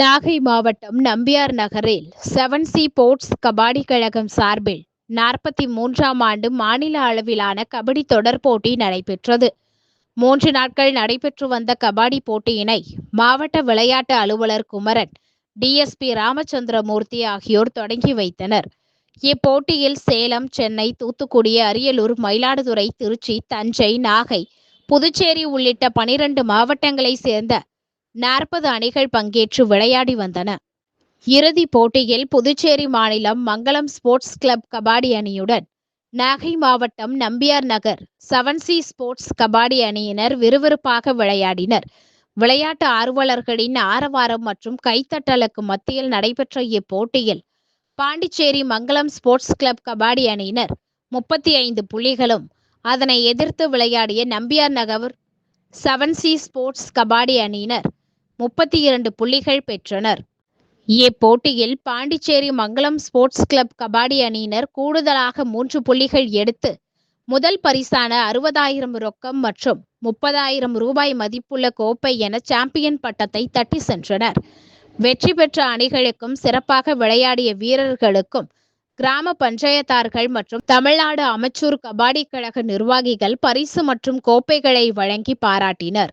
நாகை மாவட்டம் நம்பியார் நகரில் seven C sports kabaddi கழகம் சார்பில் நாற்பத்தி மூன்றாம் ஆண்டு மாநில அளவிலான கபடி தொடர் போட்டி நடைபெற்றது. மூன்று நாட்கள் நடைபெற்று வந்த கபாடி போட்டியினை மாவட்ட விளையாட்டு அலுவலர் குமரன் டிஎஸ்பி ராமச்சந்திரமூர்த்தி ஆகியோர் தொடங்கி வைத்தனர். இப்போட்டியில் சேலம் சென்னை தூத்துக்குடி அரியலூர் மயிலாடுதுறை திருச்சி தஞ்சை நாகை புதுச்சேரி உள்ளிட்ட பனிரெண்டு மாவட்டங்களைச் சேர்ந்த நாற்பது அணிகள் பங்கேற்று விளையாடி வந்தன. இறுதிப் போட்டியில் புதுச்சேரி மாநிலம் மங்களம் ஸ்போர்ட்ஸ் கிளப் கபாடி அணியுடன் நாகை மாவட்டம் Nambiyar Nagar seven sea sports kabaddi அணியினர் விறுவிறுப்பாக விளையாடினர். விளையாட்டு ஆர்வலர்களின் ஆரவாரம் மற்றும் கைத்தட்டலுக்கு மத்தியில் நடைபெற்ற இப்போட்டியில் பாண்டிச்சேரி மங்களம் ஸ்போர்ட்ஸ் கிளப் கபாடி அணியினர் முப்பத்தி ஐந்து புள்ளிகளும் அதனை எதிர்த்து விளையாடிய Nambiyar Nagar seven sea sports kabaddi அணியினர் முப்பத்தி இரண்டு புள்ளிகள் பெற்றனர். இப்போட்டியில் பாண்டிச்சேரி மங்களம் ஸ்போர்ட்ஸ் கிளப் கபாடி அணியினர் கூடுதலாக மூன்று புள்ளிகள் எடுத்து முதல் பரிசான அறுபதாயிரம் ரொக்கம் மற்றும் முப்பதாயிரம் ரூபாய் மதிப்புள்ள கோப்பை என சாம்பியன் பட்டத்தை தட்டி சென்றனர். வெற்றி பெற்ற அணிகளுக்கும் சிறப்பாக விளையாடிய வீரர்களுக்கும் கிராம பஞ்சாயத்தார்கள் மற்றும் தமிழ்நாடு அமைச்சூர் கபாடி கழக நிர்வாகிகள் பரிசு மற்றும் கோப்பைகளை வழங்கி பாராட்டினர்.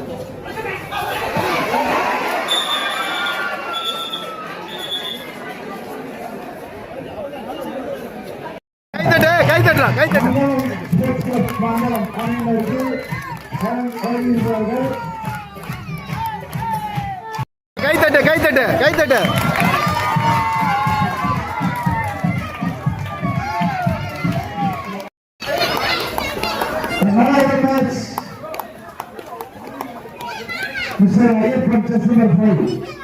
கை தட்டு கை தட்டுறா கை தட்டு மங்களம் கை தட்டு கை தட்டு Mr. Ayyappan Chess number.